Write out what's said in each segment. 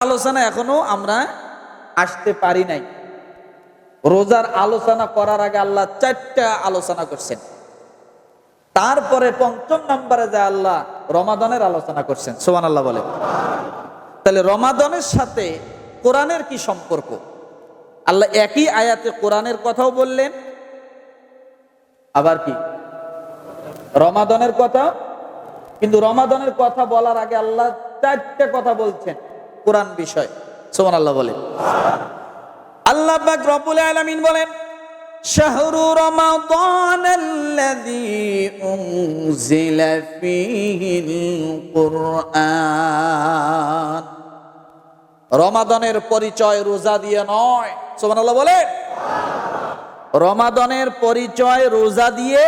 আলোচনা এখনও আমরা আসতে পারি নাই। রোজার আলোচনা করার আগে আল্লাহ চারটা আলোচনা করছেন। তারপরে পঞ্চম নম্বরে যে আল্লাহ রমাদনের আলোচনা করছেন। সোমান আল্লাহ বলে। তাহলে রমাদনের সাথে কোরআনের কি সম্পর্ক? আল্লাহ একই আয়াতে কোরআনের কথাও বললেন। আবার কি? রমাদনের কথা? কিন্তু রমাদনের কথা বলার আগে আল্লাহ চারটে কথা বলছেন। কোরআন বিষয়। সোমান আল্লাহ বলেন। আল্লাহ পাক রব্বুল আলামিন বলেন রমাদানের পরিচয় রোজা দিয়ে নয়। সুবহানাল্লাহ বলেন। রমাদানের পরিচয় রোজা দিয়ে।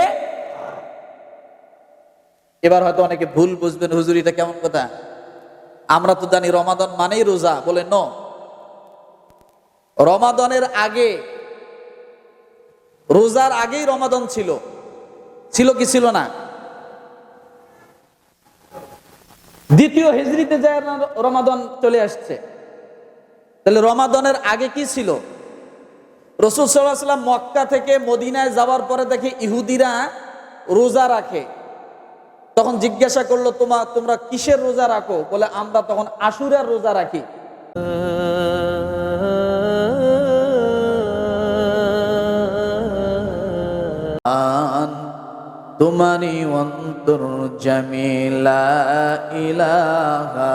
এবার হয়তো অনেকে ভুল বুঝবেন, হুজুর, এটা কেমন কথা? আমরা তো জানি রমাদন মানেই রোজা, বলে ন। রমাদনের আগে, রোজার আগেই রমাদন ছিল। ছিল কি ছিল না? দ্বিতীয় হিজড়িতে যায় রমাদন চলে আসছে। তাহলে রমাদনের আগে কি ছিল? রসুল সাল্লাহ মক্কা থেকে মদিনায় যাওয়ার পরে দেখে ইহুদিরা রোজা রাখে। তখন জিজ্ঞাসা করল, তোমা, তোমরা কিসের রোজা রাখো? বলে, আমরা তখন আশুরার রোজা রাখি। তোমারি অন্তর জমিলা ইলাহা।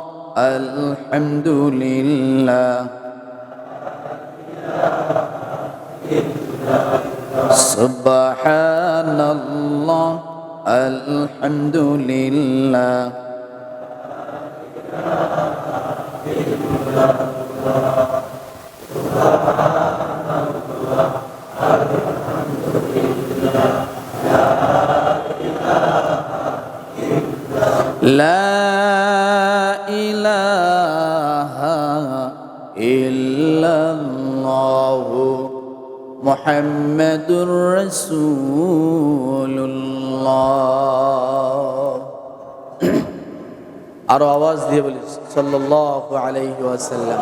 লা ইলাহা সুবহানাল্লাহ আলহামদুলিল্লাহ সুবহানাল্লাহ আলহামদুলিল্লাহ لا محمد رسول الله আরো আওয়াজ দিয়ে বলি সাল্লাল্লাহু আলাইহি ওয়াসাল্লাম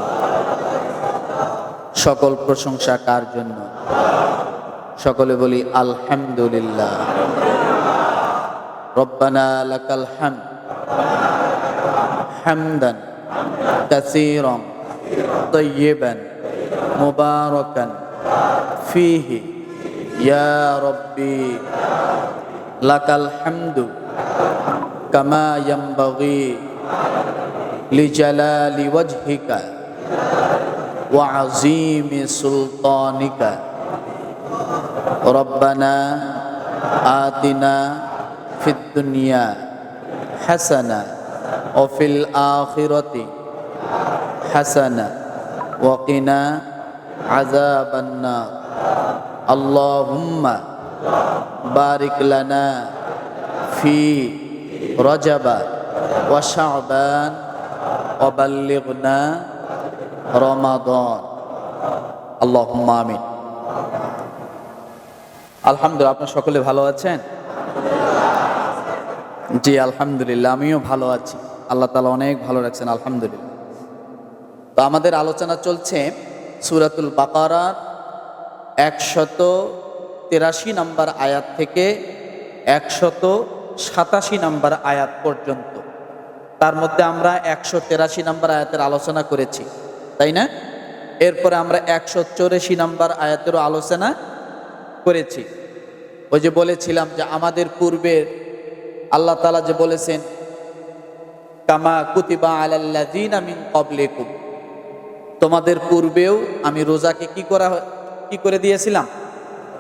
সকল প্রশংসা কার জন্য সকলে বলি আলহামদুলিল্লাহ রব্বানা লাকাল হামদ حمدا كثيرا طيبا مباركا فيه. يا ربي لك الحمد كما ينبغي لجلال وجهك وعظيم سلطانك. ربنا آتنا في الدنيا حسنة وفي الآخرة حسنة وقنا عذاب النار اللهم بارك لنا في رجب وشعبان وبلغنا رمضان اللهم آمين আলহামদুলিল্লাহ আপনার সকলে ভালো আছেন জি আলহামদুলিল্লাহ আমিও ভালো আছি আল্লাহ তালা অনেক ভালো রাখছেন আলহামদুলিল্লাহ তো আমাদের আলোচনা চলছে সুরাতুল বাকারার একশত তেরাশি নাম্বার আয়াত থেকে একশত সাতাশি নাম্বার আয়াত পর্যন্ত। তার মধ্যে আমরা একশো তেরাশি নাম্বার আয়াতের আলোচনা করেছি, তাই না? এরপরে আমরা একশো চৌরাশি নাম্বার আয়াতেরও আলোচনা করেছি। ওই যে বলেছিলাম যে আমাদের পূর্বের আল্লাহ তালা যে বলেছেন, কামা কুতিবা আলাল্লাযীনা মিন ক্বাবলিকুম তোমাদের পূর্বেও আমি রোজাকে কি করা কি করে দিয়েছিলাম?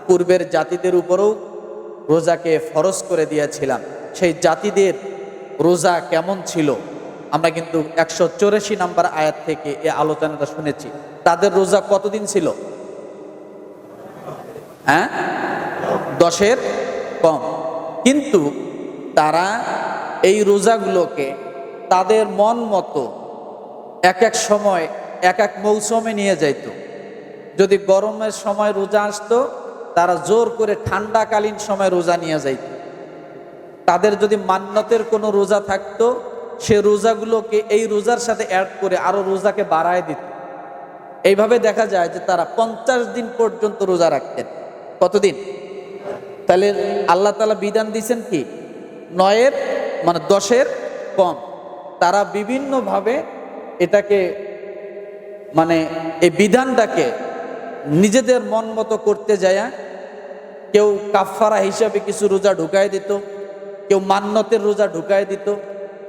পূর্বের জাতিদের উপরেও রোজাকে ফরজ করে দিয়েছিলাম। সেই জাতিদের রোজা কেমন ছিল? আমরা কিন্তু একশো চৌরাশি নাম্বার আয়াত থেকে এ আলোচনাটা শুনেছি। তাদের রোজা কতদিন ছিল? হ্যাঁ? দশের কম। কিন্তু তারা এই রোজাগুলোকে তাদের মন মতো এক এক সময় এক এক মৌসুমে নিয়ে যাইত। যদি গরমের সময় রোজা আসতো, তারা জোর করে ঠান্ডাকালীন সময় রোজা নিয়ে যাইত। তাদের যদি মান্যতের কোনো রোজা থাকতো, সে রোজাগুলোকে এই রোজার সাথে অ্যাড করে আরও রোজাকে বাড়ায় দিত। এইভাবে দেখা যায় যে তারা পঞ্চাশ দিন পর্যন্ত রোজা রাখতেন। কতদিন? তাহলে আল্লাহ তালা বিধান দিয়েছেন কি? নয়ের মানে দশের কম। তারা বিভিন্নভাবে এটাকে মানে এই বিধানটাকে নিজেদের মন মতো করতে যায় কেউ কাফারা হিসাবে কিছু রোজা ঢুকায় দিত, কেউ মান্যতের রোজা ঢুকায় দিত।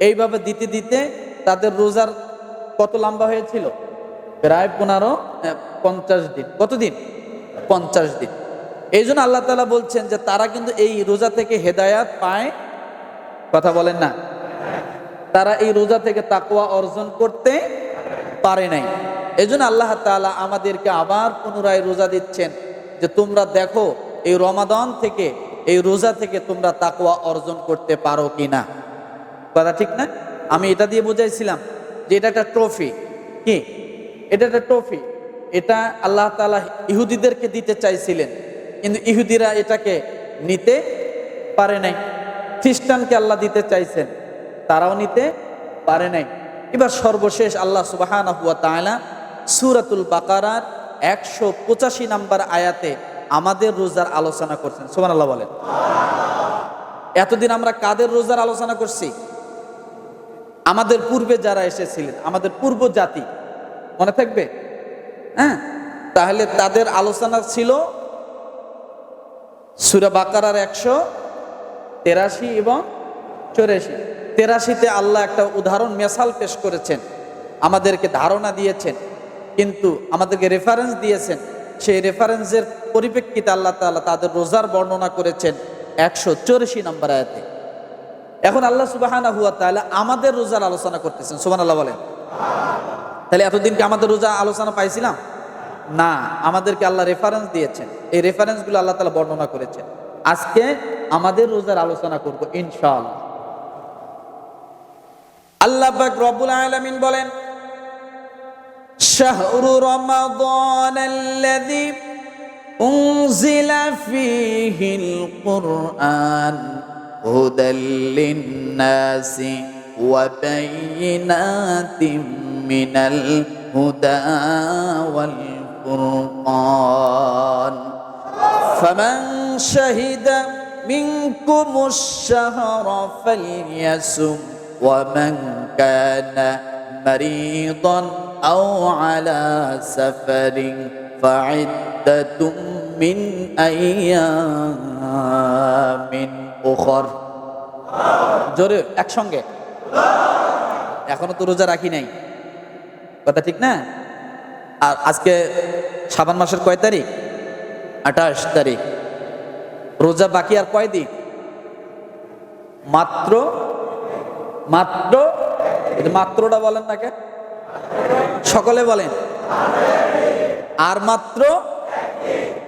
এইভাবে দিতে দিতে তাদের রোজার কত লম্বা হয়েছিল? প্রায় পনেরো পঞ্চাশ দিন। কতদিন? পঞ্চাশ দিন। এই জন্য আল্লাহ তালা বলছেন যে তারা কিন্তু এই রোজা থেকে হেদায়াত পায়। কথা বলেন না। তারা এই রোজা থেকে তাকওয়া অর্জন করতে পারে নাই। এই জন্য আল্লাহ তাআলা আমাদেরকে আবার পুনরায় রোজা দিচ্ছেন যে তোমরা দেখো এই রমাদান থেকে, এই রোজা থেকে তোমরা তাকওয়া অর্জন করতে পারো কি না কথা ঠিক না? আমি এটা দিয়ে বুঝাইছিলাম যে এটা একটা ট্রফি। কি? এটা একটা ট্রফি। এটা আল্লাহ তাআলা ইহুদিদেরকে দিতে চাইছিলেন, কিন্তু ইহুদিরা এটাকে নিতে পারে নাই। খ্রিস্টানকে আল্লাহ দিতে চাইছেন, তারাও নিতে পারে নাই। এবার সর্বশেষ আল্লাহ সুবাহান হুয়া তাআলা সুরাতুল বাকারার একশো পঁচাশি নাম্বার আয়াতে আমাদের রোজার আলোচনা করছেন। সুবান আল্লাহ বলেন। এতদিন আমরা কাদের রোজার আলোচনা করছি? আমাদের পূর্বে যারা এসেছিলেন, আমাদের পূর্ব জাতি, মনে থাকবে? হ্যাঁ? তাহলে তাদের আলোচনা ছিল সুরা বাকারার একশো তেরাশি এবং চৌরাশি। তেরাশিতে আল্লাহ একটা উদাহরণ, মেসাল পেশ করেছেন, আমাদেরকে ধারণা দিয়েছেন। কিন্তু আমাদেরকে রেফারেন্স দিয়েছেন। সেই রেফারেন্সের পরিপ্রেক্ষিতে আল্লাহ তাআলা তাদের রোজার বর্ণনা করেছেন একশো চৌরাশি নম্বর আয়াতে। এখন আল্লাহ সুবাহানা হুয়া তাহলে আমাদের রোজার আলোচনা করতেছেন। সুবান আল্লাহ বলেন। তাহলে এতদিন কি আমাদের রোজা আলোচনা পাইছিলাম? না, আমাদেরকে আল্লাহ রেফারেন্স দিয়েছেন। এই রেফারেন্সগুলো আল্লাহ তালা বর্ণনা করেছেন। আজকে আমাদের রোজার আলোচনা করব ইনশাআল্লাহ। আল্লাহ পাক রব্বুল আলামিন বলেন شهر رمضان الذي أنزل فيه القرآن هدى للناس وبينات من الهدى والقران فمن شهد منكم الشهر فليسم ومن كان مريضا أو على سفر فعدة من أيام أخر জোরে একসঙ্গে এখনো তো রোজা রাখি নাই কথা ঠিক না আর আজকে সাবান মাসের কয় তারিখ আঠাশ তারিখ রোজা বাকি আর কয় দিন মাত্র মাত্র এটা মাত্রটা বলেন না কে সকলে বলেন, আর মাত্র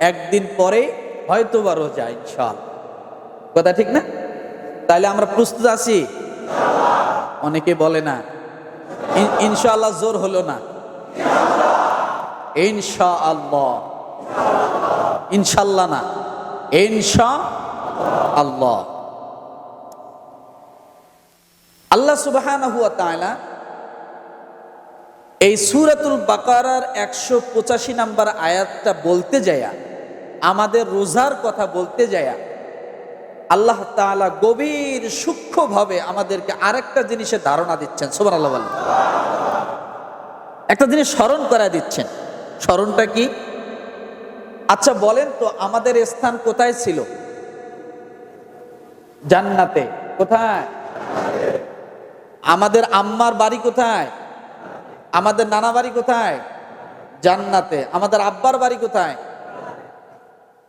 একদিন পরে হয়তো বা রোজা ইনশাল কথা ঠিক না? তাহলে আমরা প্রস্তুত আছি? অনেকে বলে না, ইন- ইনশাআল্লাহ জোর হলো না। ইনশা আল্লাহ ইনশাল্লাহ না। ইনশা আল্লাহ আল্লাহ তাআলা এই সূরাতুল বাকারার একশো পঁচাশি নাম্বার আয়াতটা বলতে যায়া, আমাদের রোজার কথা বলতে যায়া, আল্লাহ তাআলা গভীর সূক্ষ্মভাবে আমাদেরকে আরেকটা জিনিসের ধারণা দিচ্ছেন। সুবহান আল্লাহ একটা জিনিস স্মরণ করা দিচ্ছেন। স্মরণটা কি? আচ্ছা বলেন তো, আমাদের স্থান কোথায় ছিল? জান্নাতে। কোথায়? আমাদের আম্মার বাড়ি কোথায়? আমাদের নানা বাড়ি কোথায়? জান্নাতে। আমাদের আব্বার বাড়ি কোথায়?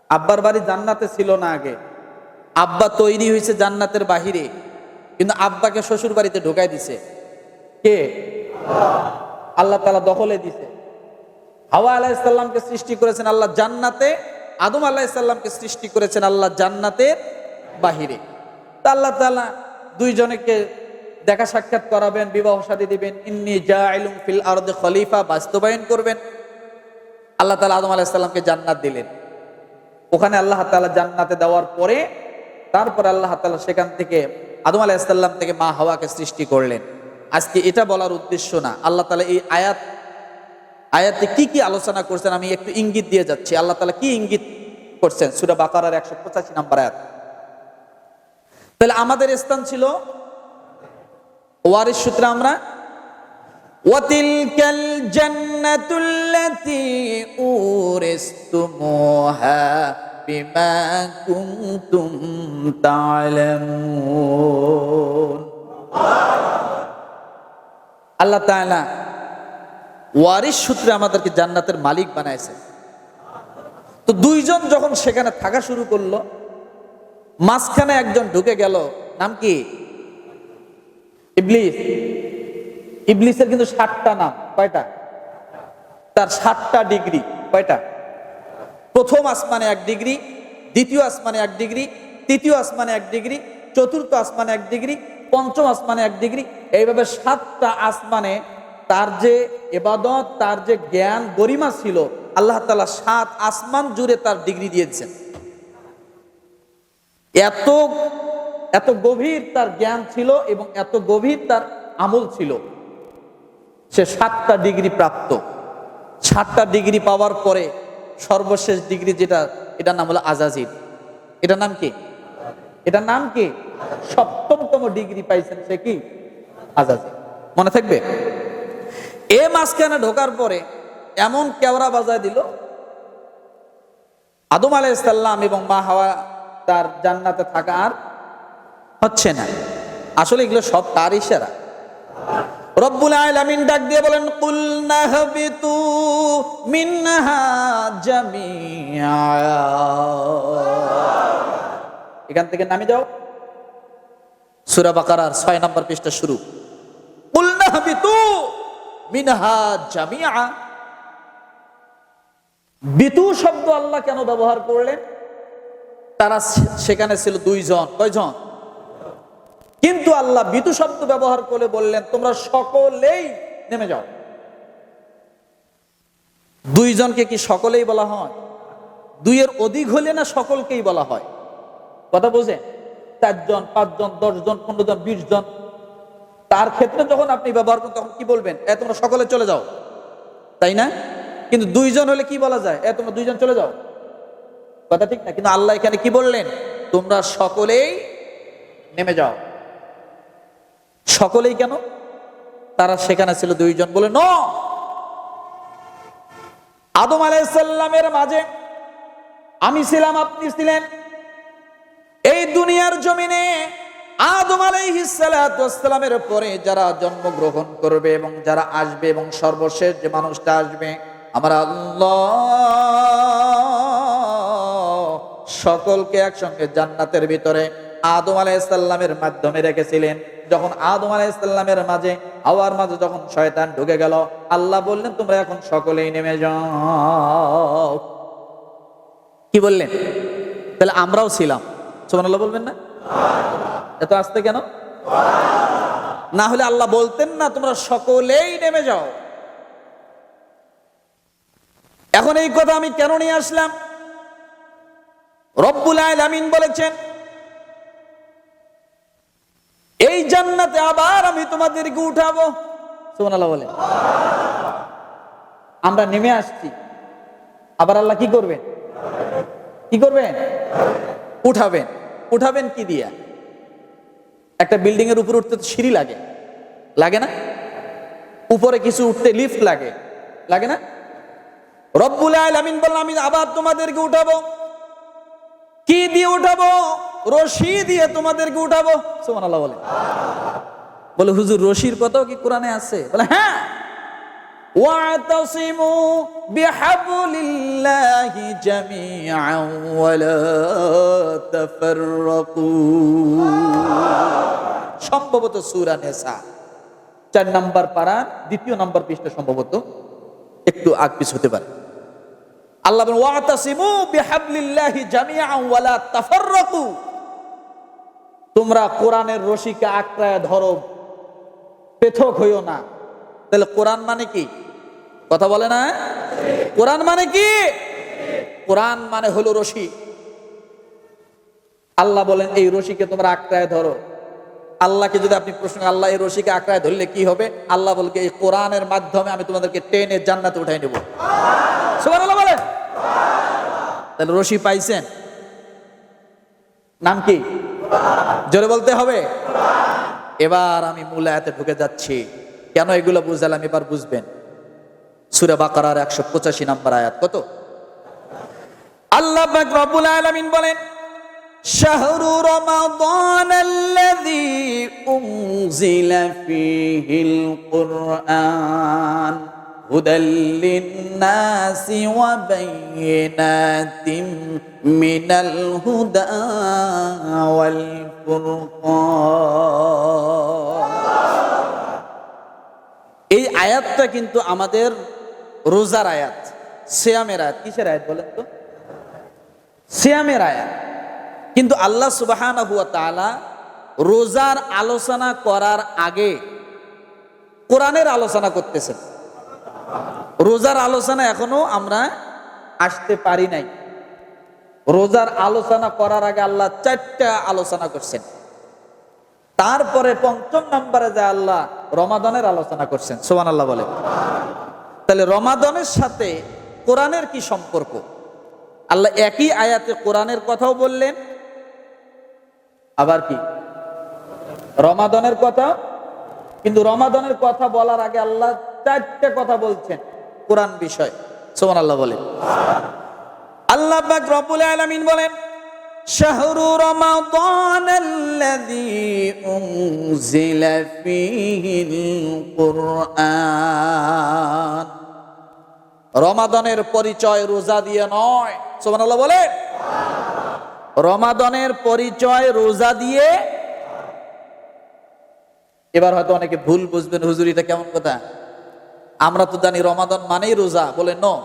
আব্বার বাড়ি জান্নাতে ছিল না আগে। আব্বা তৈরি হয়েছে জান্নাতের বাহিরে, কিন্তু আব্বাকে শ্বশুর বাড়িতে ঢোকাই দিছে। কে? আল্লাহ তালা দখলে দিছে। হাওয়া আলাহিসাল্লামকে সৃষ্টি করেছেন আল্লাহ জান্নাতে, আদম আলাহিসাল্লামকে সৃষ্টি করেছেন আল্লাহ জান্নাতের বাহিরে। তা আল্লাহ তালা দুইজনকে দেখা সাক্ষাৎ করাবেন, বিবাহ সাদী দিবেন। ইন্নি জাইলুম ফিল আরদে খলিফা, বাস্তবায়ন করবেন। আল্লাহ তালা আদম আলাহিসাল্লামকে জান্নাত দিলেন। ওখানে আল্লাহ তালা জান্নাতে দেওয়ার পরে, তারপর আল্লাহ তালা সেখান থেকে আদম আলাহিসাল্লাম থেকে মা হাওয়াকে সৃষ্টি করলেন। আজকে এটা বলার উদ্দেশ্য না। আল্লাহ তালা এই আয়াত, আয়াতে কি কি আলোচনা করছেন আমি একটু ইঙ্গিত দিয়ে যাচ্ছি। আল্লাহ তালা কি ইঙ্গিত করছেন? সুরা বাকারার একশো পঁচাশি নাম্বার আয়াত। তাহলে আমাদের স্থান ছিল ওয়ারিস সূত্রে আমরা وتلك الجنة التي أورثتموها بما كنتم تعلمون আল্লাহ তাআলা ওয়ারিস সূত্রে আমাদেরকে জান্নাতের মালিক বানাইছে তো দুইজন যখন সেখানে থাকা শুরু করলো মাঝখানে একজন ঢুকে গেল নাম কি ইবলিস। ইবলিসের কিন্তু ষাটটা নাম, কয়টা? তার ষাটটা ডিগ্রি, কয়টা? প্রথম আসমানে এক ডিগ্রি, দ্বিতীয় আসমানে এক ডিগ্রি, তৃতীয় আসমানে এক ডিগ্রি, চতুর্থ আসমানে এক ডিগ্রি, পঞ্চম আসমানে এক ডিগ্রি। এইভাবে সাতটা আসমানে তার যে এবাদত তার যে জ্ঞান গরিমা ছিল, আল্লাহ তালা সাত আসমান জুড়ে তার ডিগ্রি দিয়েছেন। এত এত গভীর তার জ্ঞান ছিল এবং এত গভীর তার আমল ছিল। সে সাতটা ডিগ্রি প্রাপ্ত। সাতটা ডিগ্রি পাওয়ার পরে সর্বশেষ ডিগ্রি যেটা, এটার নাম হলো আজাজির। এটার নাম কি? এটার নাম কি? সপ্তমতম ডিগ্রি পাইছেন সে কি? আজাজির। মনে থাকবে? এ মাঝখানে ঢোকার পরে এমন কেওড়া বাজায় দিল, আদম আলাইসাল্লাম এবং মা হাওয়া তার জান্নাতে থাকা আর হচ্ছে না। আসলে এগুলো সব তার ইশারা। রব্বুল আলামিন ডাক দিয়ে বলেন, কুল নাহবিতু মিনহা জামিআ। এখান থেকে নামে যাও সূরা বাকারার 6 নম্বর পৃষ্ঠা শুরু। কুল নাহবিতু মিনহা জামিআ। বিতু শব্দ আল্লাহ কেন ব্যবহার করলেন? তারা সেখানে ছিল দুইজন। কয়জন? কিন্তু আল্লাহ বিতু শব্দ ব্যবহার করে বললেন, তোমরা সকলেই নেমে যাও। দুইজনকে কি সকলেই বলা হয়? দুইয়ের অধিক হলে না সকলকেই বলা হয়? কথা বোঝেন? চারজন, পাঁচজন, দশজন পনেরো জন বিশ জন তার ক্ষেত্রে যখন আপনি ব্যবহার করেন, তখন কি বলবেন? এ, তোমরা সকলে চলে যাও। তাই না? কিন্তু দুইজন হলে কি বলা যায়? এ, তোমরা দুইজন চলে যাও। কথা ঠিক না? কিন্তু আল্লাহ এখানে কি বললেন? তোমরা সকলেই নেমে যাও। সকলেই কেন? তারা সেখানে ছিল দুইজন বলে, ন! আদম আলাইসাল্লামের মাঝে আমি ছিলাম, আপনি ছিলেন। এই দুনিয়ার জমিনে আদম আলাইহিসালামের পরে যারা জন্মগ্রহণ করবে এবং যারা আসবে এবং সর্বশেষ যে মানুষটা আসবে, আমার আল্লাহ সকলকে একসঙ্গে জান্নাতের ভিতরে আদম আলাইসাল্লামের মাধ্যমে রেখেছিলেন। যখন আদম আলাইসাল্লামের মাঝে, হাওয়ার মাঝে যখন শয়তান ঢুকে গেল, আল্লাহ বললেন, তোমরা এখন সকলেই নেমে যাও। কি বললেন? তাহলে আমরাও ছিলাম। সুবহানাল্লাহ বলবেন না? এত আসতে কেন? না হলে আল্লাহ বলতেন না, তোমরা সকলেই নেমে যাও। এখন এই কথা আমি কেন নিয়ে আসলাম? রব্বুল আলামিন বলেছেন এই জান্নাতে আবার আমি তোমাদেরকে উঠাবো। সুবহানাল্লাহ বলে আমরা নেমে আসছি। আবার আল্লাহ কি করবেন? কি করবেন? উঠাবেন। উঠাবেন কি দিয়া? একটা বিল্ডিং এর উপরে উঠতে সিঁড়ি লাগে। লাগে না? উপরে কিছু উঠতে লিফট লাগে। লাগে না? রব্বুল আলামিন বললাম আমি আবার তোমাদেরকে উঠাবো। কি দিয়ে উঠাবো? রশি দিয়ে তোমাদেরকে উঠাবো সুবহানাল্লাহ বলে বলে হুজুর রশির কথাও কি কোরআনে আছে বলে হ্যাঁ واعتصموا بحبل الله جميعا ولا تفرقوا সম্ভবত সূরা নেসা চার নাম্বার পারা দ্বিতীয় নাম্বার পৃষ্ঠা সম্ভবত একটু আগ পিছ হতে পারে আল্লাহ বলেন ওয়াতাসিমু বিহাবলিল্লাহি জামিআন ওয়ালা তাফাররাকু তোমরা কোরআনের রশিকে আঁকড়ায় ধরো। পৃথক হইও না। তাহলে কোরআন মানে কি? কথা বলে না? কোরআন মানে কি? কোরআন মানে হলো রশি। আল্লাহ বলেন, এই রশিকে তোমরা আঁকড়ায় ধরো। আল্লাহকে যদি আপনি প্রশ্ন আল্লাহ এই রশিকে আঁকড়ায় ধরলে কি হবে? আল্লাহ বলকে, এই কোরআনের মাধ্যমে আমি তোমাদেরকে টেনে জান্নাতে উঠাই নেব। বলেন। তাহলে রশি পাইছেন। নাম কি? জোরে বলতে হবে এবার আমি মূল আয়াতে ঢুকে যাচ্ছি কেন এগুলো বুঝালাম এবার বুঝবেন সুরে বাকারার একশো পঁচাশি নাম্বার আয়াত কত আল্লাহ পাক রব্বুল আলামিন বলেন شهر رمضان الذي أنزل فيه القرآن هدى للناس وبينات من الهدى والفرقان এই আয়াতটা কিন্তু আমাদের রোজার আয়াত সিয়ামের আয়াত কিসের আয়াত বলেন তো সিয়ামের আয়াত কিন্তু আল্লাহ সুবাহান হুয়া তাআলা রোজার আলোচনা করার আগে কোরআনের আলোচনা করতেছেন রোজার আলোচনা এখনও আমরা আসতে পারি নাই। রোজার আলোচনা করার আগে আল্লাহ চারটা আলোচনা করছেন। তারপরে পঞ্চম নম্বরে যে আল্লাহ রমাদনের আলোচনা করছেন। সোমান আল্লাহ বলে। তাহলে রমাদনের সাথে কোরআনের কি সম্পর্ক? আল্লাহ একই আয়াতে কোরআনের কথাও বললেন। আবার কি? রমাদনের কথা? কিন্তু রমাদনের কথা বলার আগে আল্লাহ চারটে কথা বলছেন। কোরআন বিষয় সোমান আল্লাহ বলেন আল্লাহ পাক রব্বুল আলামিন বলেন شهر رمضان الذي أنزل فيه القرآن রমাদানের পরিচয় রোজা দিয়ে নয় সোমানাল্লাহ বলে রমাদানের পরিচয় রোজা দিয়ে এবার হয়তো অনেকে ভুল বুঝবেন হুজুর এটা কেমন কথা আমরা তো জানি রমাদন মানেই রোজা, বলে ন।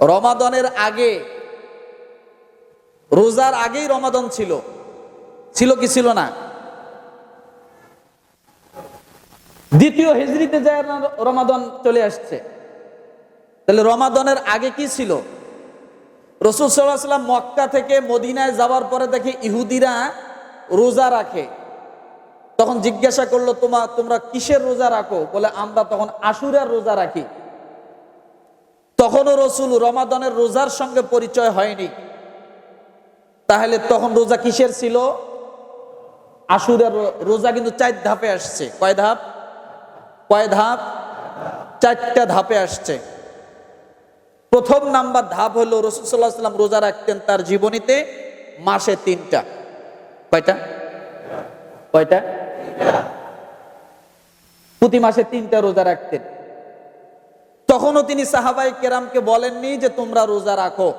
রমাদনের আগে, রোজার আগেই রমাদন ছিল। ছিল কি ছিল না? দ্বিতীয় হিজড়িতে যায় রমাদন চলে আসছে। তাহলে রমাদনের আগে কি ছিল? রসুল সাল্লাহ সাল্লাম মক্কা থেকে মদিনায় যাওয়ার পরে দেখে ইহুদিরা রোজা রাখে। তখন জিজ্ঞাসা করল তোমার তোমরা কিসের রোজা রাখো? বলে, আমরা তখন আশুরার রোজা রাখি। তখনও রসুল রমাদানের রোজার সঙ্গে পরিচয় হয়নি। তাহলে তখন রোজা কিসের ছিল? আশুরের রোজা কিন্তু চার ধাপে আসছে। কয় ধাপ? কয় ধাপ? চারটা ধাপে আসছে। প্রথম নাম্বার ধাপ হলো রসুল্লাহ সাল্লাম রোজা রাখতেন তার জীবনীতে মাসে তিনটা। কয়টা? কয়টা? প্রতি মাসে তিনটা রোজা রাখতেন। তখনও তিনি সাহাবাই কেরামকে বলেননি যে, তোমরা রোজা রাখো।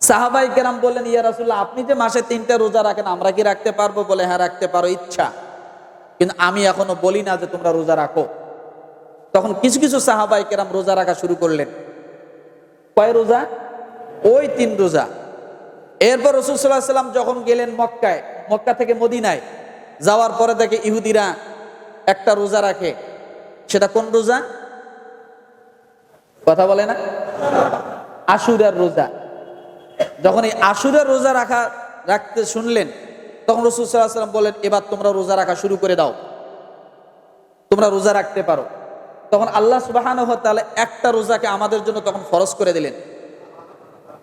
সাহাবাই কেরাম বললেন, ইয়া রাসুল্লাহ আপনি যে মাসে তিনটা রোজা রাখেন, আমরা কি রাখতে পারব? বলে হ্যাঁ রাখতে পারো, ইচ্ছা। কিন্তু আমি এখনও বলি না যে, তোমরা রোজা রাখো। তখন কিছু কিছু সাহাবাই কেরাম রোজা রাখা শুরু করলেন। কয় রোজা? ওই তিন রোজা। এরপর রসুল সাল্লাহ সাল্লাম যখন গেলেন মক্কায়, মক্কা থেকে মদিনায় যাওয়ার পরে দেখে ইহুদিরা একটা রোজা রাখে। সেটা কোন রোজা? কথা বলে না? আশুরার রোজা। যখন এই আশুরার রোজা রাখা, রাখতে শুনলেন, তখন রসুল সাল্লাম বলেন এবার তোমরা রোজা রাখা শুরু করে দাও। তোমরা রোজা রাখতে পারো। তখন আল্লাহ সুবাহান তাহলে একটা রোজাকে আমাদের জন্য তখন ফরজ করে দিলেন।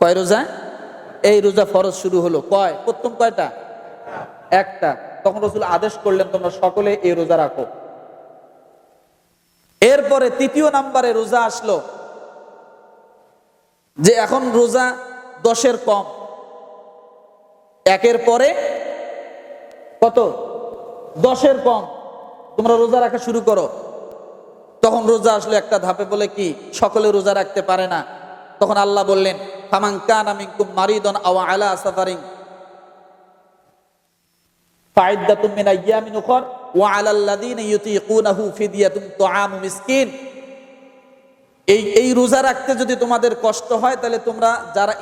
কয় রোজা? এই রোজা ফরজ শুরু হলো। কয়? প্রথম কয়টা? একটা। তখন রসুল আদেশ করলেন, তোমরা সকলে এই রোজা রাখো। এরপরে তৃতীয় নাম্বারে রোজা আসলো, যে এখন রোজা দশের কম। একের পরে কত? দশের কম। তোমরা রোজা রাখা শুরু করো। তখন রোজা আসলে একটা ধাপে বলে কি, সকলে রোজা রাখতে পারে না। তখন আল্লাহ বললেন, ফামান কান মিনকুম মারিদন আও আলা সাফারিং ফাইদ্দাতুম মিন আইয়ামিন উখর, ওয়া আলাল লাযিনা ইউতিকুনাহু ফিদিয়াতুন তুআমু মিসকিন। এই এই রোজা রাখতে যদি তোমাদের কষ্ট হয়, তাহলে তোমরা যারা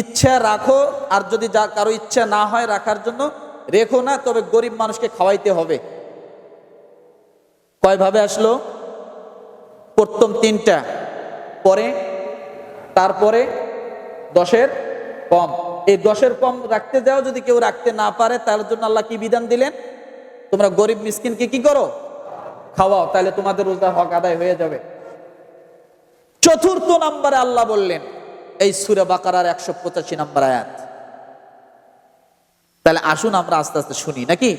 ইচ্ছা রাখো, আর যদি যা, কারও ইচ্ছা না হয় রাখার জন্য, রেখো না, তবে গরিব মানুষকে খাওয়াইতে হবে। কয়ভাবে আসলো? প্রথম তিনটা, পরে, তারপরে দশের কম। এই দশের কম রাখতে যাও, যদি কেউ রাখতে না পারে তার জন্য আল্লাহ কি বিধান দিলেন? তোমরা গরিব মিসকিনকে কি করো? খাওয়াও, তাহলে তোমাদের রোজার হক আদায় হয়ে যাবে। চতুর্থ নম্বরে আল্লাহ বললেন, এই সুরে বাকারার একশো পঁচাশি নম্বর আয়াত। তাহলে আসুন আমরা আস্তে আস্তে শুনি, নাকি?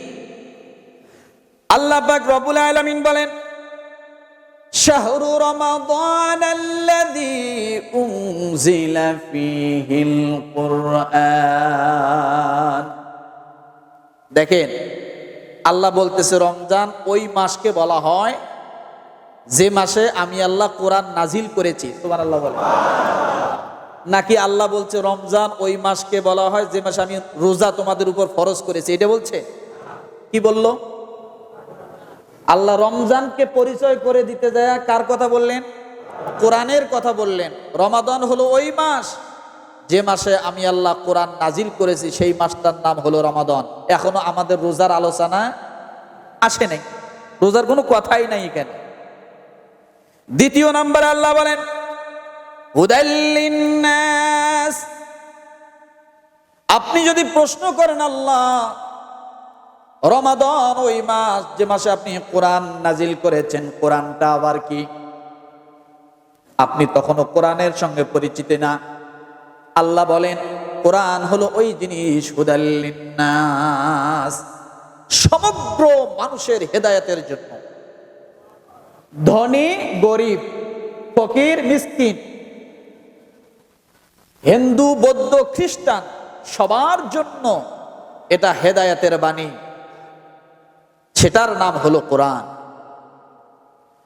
আল্লাহ রবুল আলমিন বলেন شهر رمضان الذي أنزل فيه القرآن দেখেন আল্লাহ বলতেছে রমজান ওই মাসকে বলা হয় যে মাসে আমি আল্লাহ কোরআন নাজিল করেছি তোমার আল্লাহ বলে নাকি আল্লাহ বলছে রমজান ওই মাসকে বলা হয় যে মাসে আমি রোজা তোমাদের উপর ফরজ করেছি এটা বলছে কি বললো আল্লাহ রমজানকে পরিচয় করে দিতে যায় কার কথা বললেন? কোরআনের কথা বললেন। রমাদন হলো ওই মাস। যে মাসে আমি আল্লাহ কোরআন নাজিল করেছি, সেই মাসটার নাম হলো রমাদন। এখনও আমাদের রোজার আলোচনা আসে নাই। রোজার কোনো কথাই নাই এখানে। দ্বিতীয় নাম্বার আল্লাহ বলেন আপনি যদি প্রশ্ন করেন আল্লাহ রমাদান ওই মাস, যে মাসে আপনি কোরআন নাজিল করেছেন, কোরআনটা আবার কি? আপনি তখনও কোরআনের সঙ্গে পরিচিত না। আল্লাহ বলেন, কোরআন হলো ওই জিনিস হুদাল্লিন্নাস সমগ্র মানুষের হেদায়তের জন্য। ধনী, গরিব, ফকির, মিসকিন, হিন্দু, বৌদ্ধ, খ্রিস্টান, সবার জন্য এটা হেদায়েতের বাণী। সেটার নাম হলো কোরআন।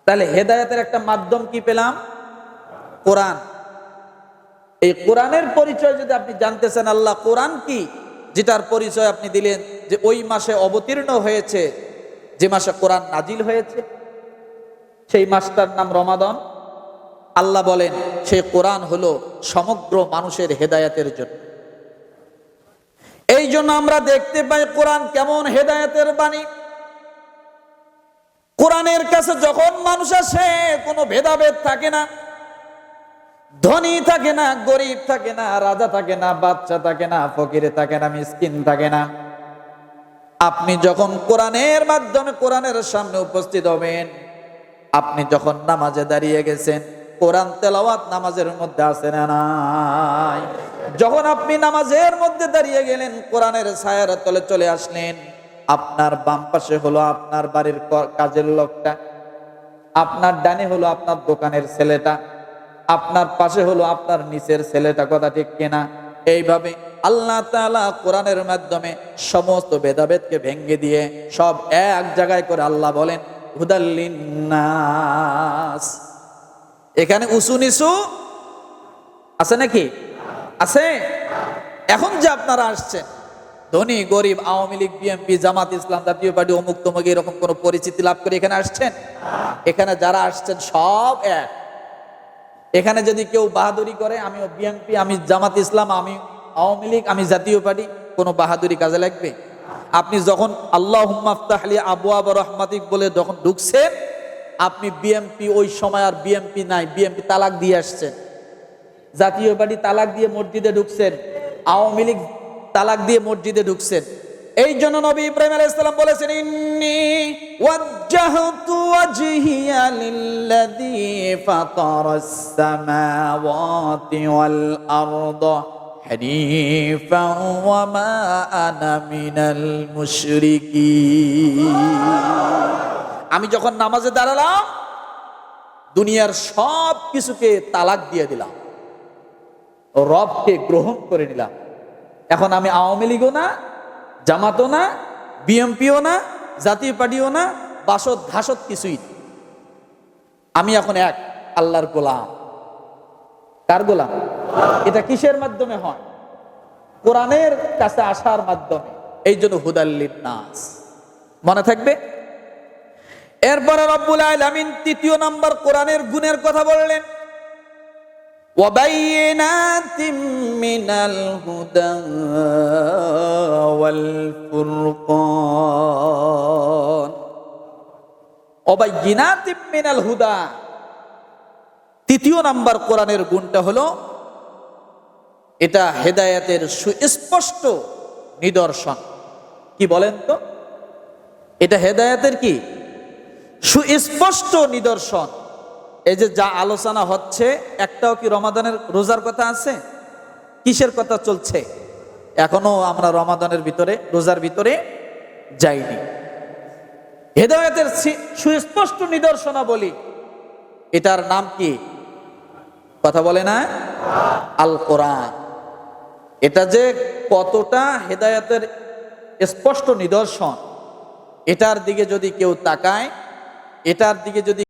তাহলে হেদায়েতের একটা মাধ্যম কি পেলাম? কোরআন। এই কোরআনের পরিচয় যদি আপনি জানতে চান আল্লাহ কোরআন কি? যেটার পরিচয় আপনি দিলেন যে ওই মাসে অবতীর্ণ হয়েছে, যে মাসে কোরআন নাজিল হয়েছে, সেই মাসটার নাম রমাদন। আল্লাহ বলেন, সেই কোরআন হলো সমগ্র মানুষের হেদায়েতের জন্য। এই জন্য আমরা দেখতে পাই কোরআন কেমন হেদায়েতের বাণী। কোরআনের কাছে যখন মানুষ আসে, কোনো ভেদাভেদ থাকে না। ধনী থাকে না, গরিব থাকে না, রাজা থাকে না, বাচ্চা থাকে না, ফকিরে থাকে না, মিসকিন থাকে না। আপনি যখন কোরআনের মাধ্যমে কোরআনের সামনে উপস্থিত হবেন, আপনি যখন নামাজে দাঁড়িয়ে গেছেন, কোরআন তেলাওয়াত নামাজের মধ্যে আছে না নাই? যখন আপনি নামাজের মধ্যে দাঁড়িয়ে গেলেন, কোরআনের ছায়ার তলে চলে আসলেন আপনার বাম পাশে হলো আপনার বাড়ির কাজের লোকটা, আপনার ডানে হলো আপনার দোকানের ছেলেটা, আপনার পাশে হলো আপনার নিচের ছেলেটা, কথা ঠিক কিনা? এইভাবে আল্লাহ তাআলা কোরআনের মাধ্যমে সমস্ত ভেদাভেদকে ভেঙ্গে দিয়ে সব এক জায়গায় করে আল্লাহ বলেন হুদাল্লিন্নাস এখানে উঁচু নিচু আছে নাকি? আছে? এখন যে আপনারা আসছেন ধনী, গরিব, আওয়ামী লীগ, বিএনপি, জামাত ইসলাম, জাতীয় পার্টি, অমুক তমুক এরকম কোন পরিচিতি লাভ করে এখানে আসছেন? এখানে যারা আসছেন সব এক। এখানে যদি কেউ বাহাদুরি করে আমি বিএনপি, আমি জামাত ইসলাম, আমি আওয়ামী লীগ, আমি জাতীয় পার্টি, কোনো বাহাদুরি কাজে লাগবে? আপনি যখন আল্লাহ হুম্মাফতাহলি আবু আবু রহমাতিক বলে যখন ঢুকছেন, আপনি বিএমপি ওই সময় আর বিএমপি নাই বিএমপি তালাক দিয়ে আসছেন। জাতীয় পার্টি তালাক দিয়ে মসজিদে ঢুকছেন, আওয়ামী লীগ তালাক দিয়ে মসজিদে ঢুকছেন। এই জন্য নবী ইব্রাহিম আলাইহিস সালাম বলেছেন, ইন্নি ওয়াজ্জাহতু ওয়াজহিয়া লিল্লাযী ফাতারাস সামাওয়াতি ওয়াল আরদা হানিফা ওয়া মা আনা মিনাল মুশরিকিন। আমি যখন নামাজে দাঁড়ালাম, দুনিয়ার সব কিছুকে তালাক দিয়ে দিলাম। রবকে গ্রহণ করে নিলাম। এখন আমি আওয়ামী লীগও না, জামাতও না, বিএমপিও না, জাতীয় পার্টিও না, বাসত ঘাসত কিছুই আমি এখন এক, আল্লাহর গোলাম। কার গোলাম? এটা কিসের মাধ্যমে হয়? কোরআনের কাছে আসার মাধ্যমে। এই জন্য হুদাল্লিন নাস মনে থাকবে? এরপরে রব্বুল আলামিন তৃতীয় নাম্বার কোরআনের গুণের কথা বললেন। وبينات من الهدى والفرقان وبينات من الهدى তৃতীয় নাম্বার কোরআনের গুণটা হলো এটা হেদায়েতের সুস্পষ্ট নিদর্শন কি বলেন তো এটা হেদায়েতের কি সুস্পষ্ট নিদর্শন এই যে যা আলোচনা হচ্ছে, একটাও কি রমাদানের রোজার কথা আছে? কিসের কথা চলছে? এখনও আমরা রমাদানের ভিতরে, রোজার ভিতরে যাইনি। হেদায়তের সুস্পষ্ট নিদর্শনা বলি এটার নাম কি? কথা বলে না? আল কোরআন। এটা যে কতটা হেদায়তের স্পষ্ট নিদর্শন, এটার দিকে যদি কেউ তাকায়, এটার দিকে যদি